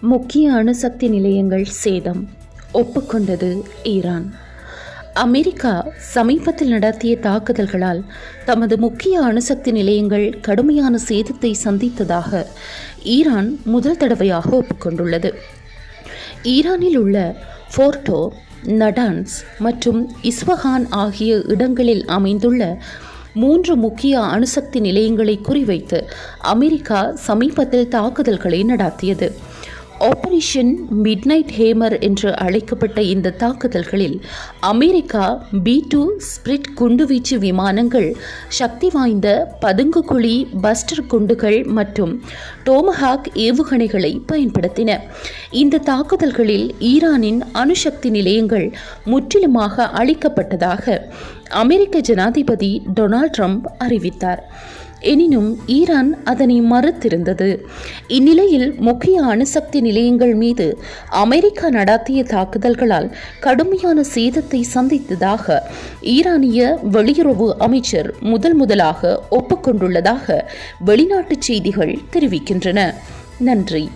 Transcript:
முக்கிய அணுசக்தி நிலையங்கள் சேதம் ஒப்புக்கொண்டது ஈரான். அமெரிக்கா சமீபத்தில் நடத்திய தாக்குதல்களால் தமது முக்கிய அணுசக்தி நிலையங்கள் கடுமையான சேதத்தை சந்தித்ததாக ஈரான் முதல் தடவையாக ஒப்புக்கொண்டுள்ளது. ஈரானில் உள்ள ஃபோர்டோ நடான்ஸ் மற்றும் இஸ்வஹான் ஆகிய இடங்களில் அமைந்துள்ள மூன்று முக்கிய அணுசக்தி நிலையங்களை குறிவைத்து அமெரிக்கா சமீபத்தில் தாக்குதல்களை நடாத்தியது. ஆபரேஷன் மிட்நைட் ஹேமர் என்று அழைக்கப்பட்ட இந்த தாக்குதல்களில் அமெரிக்கா பி டூ ஸ்பிரிட் குண்டுவீச்சு விமானங்கள் சக்தி வாய்ந்த பதுங்குகுழி பஸ்டர் குண்டுகள் மற்றும் டோமஹாக் ஏவுகணைகளை பயன்படுத்தின. இந்த தாக்குதல்களில் ஈரானின் அணுசக்தி நிலையங்கள் முற்றிலுமாக அழிக்கப்பட்டதாக அமெரிக்க ஜனாதிபதி டொனால்ட் ட்ரம்ப் அறிவித்தார். எனினும் ஈரான் அதனை மறுத்திருந்தது. இந்நிலையில் முக்கிய அணுசக்தி நிலையங்கள் மீது அமெரிக்கா நடாத்திய தாக்குதல்களால் கடுமையான சேதத்தை சந்தித்ததாக ஈரானிய வெளியுறவு அமைச்சர் முதல் முதலாக ஒப்புக்கொண்டுள்ளதாக வெளிநாட்டு செய்திகள் தெரிவிக்கின்றன. நன்றி.